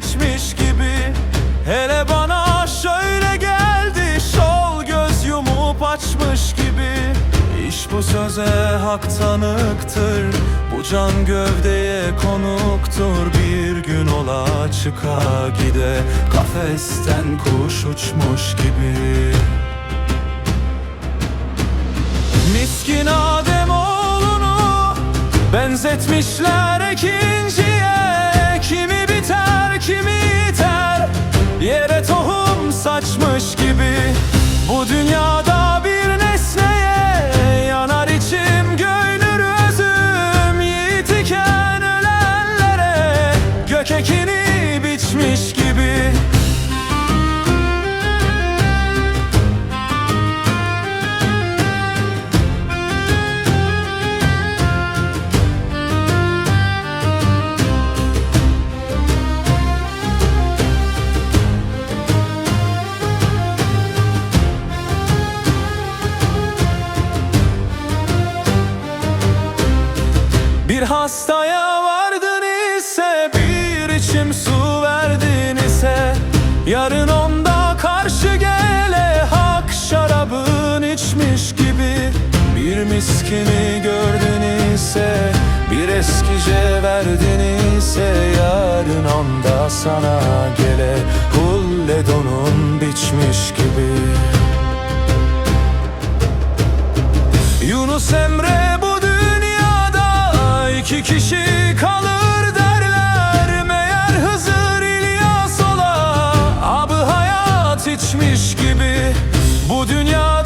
geçmiş gibi. Hele bana şöyle geldi Şol göz yumup açmış gibi. İş bu söze hak tanıktır Bu can gövdeye konuktur. Bir gün ola çıka gide Kafesten kuş uçmuş gibi. Miskin Adem oğlunu benzetmişler ikinciye Bu dünyada Bir hastaya vardın ise Bir içim su verdin ise Yarın onda karşı gele Hak şarabın içmiş gibi Bir miskini gördün ise Bir eskice verdin ise Yarın onda sana gele Hulle donun biçmiş gibi. Yunus Emre bu İki kişi kalır derler Meğer Hızır İlyas Abı hayat içmiş gibi Bu dünya